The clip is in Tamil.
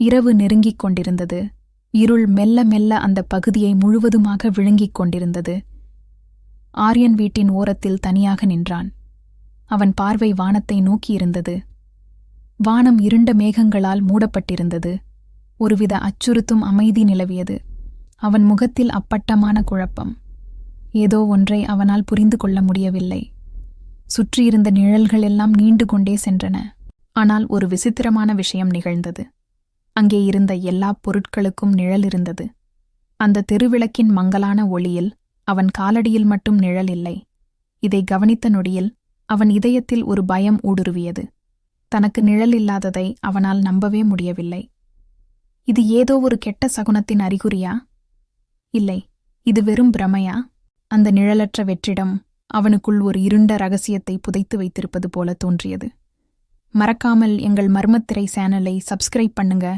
இரவு நெருங்கிக் கொண்டிருந்தது. இருள் மெல்ல மெல்ல அந்த பகுதியை முழுவதுமாக விழுங்கிக் கொண்டிருந்தது. ஆரியன் வீட்டின் ஓரத்தில் தனியாக நின்றான். அவன் பார்வை வானத்தை நோக்கியிருந்தது வானம் இருண்ட மேகங்களால் மூடப்பட்டிருந்தது. ஒருவித அச்சுறுத்தும் அமைதி நிலவியது. அவன் முகத்தில் அப்பட்டமான குழப்பம். ஏதோ ஒன்றை அவனால் புரிந்து கொள்ள முடியவில்லை. சுற்றியிருந்த நிழல்கள் எல்லாம் நீண்டு கொண்டே சென்றன. ஆனால் ஒரு விசித்திரமான விஷயம் நிகழ்ந்தது. அங்கே இருந்த எல்லா பொருட்களுக்கும் நிழல் இருந்தது. அந்த தெருவிளக்கின் மங்கலான ஒளியில் அவன் காலடியில் மட்டும் நிழல் இல்லை. இதை கவனித்த நொடியில் அவன் இதயத்தில் ஒரு பயம் ஊடுருவியது. தனக்கு நிழல் இல்லாததை அவனால் நம்பவே முடியவில்லை. இது ஏதோ ஒரு கெட்ட சகுனத்தின் அறிகுறியா? இல்லை இது வெறும் பிரமையா? அந்த நிழலற்ற வெற்றிடம் அவனுக்குள் ஒரு இருண்ட ரகசியத்தை புதைத்து வைத்திருப்பது போல தோன்றியது. மறக்காமல் எங்கள் மர்மத்திரை சேனலை சப்ஸ்கிரைப் பண்ணுங்க.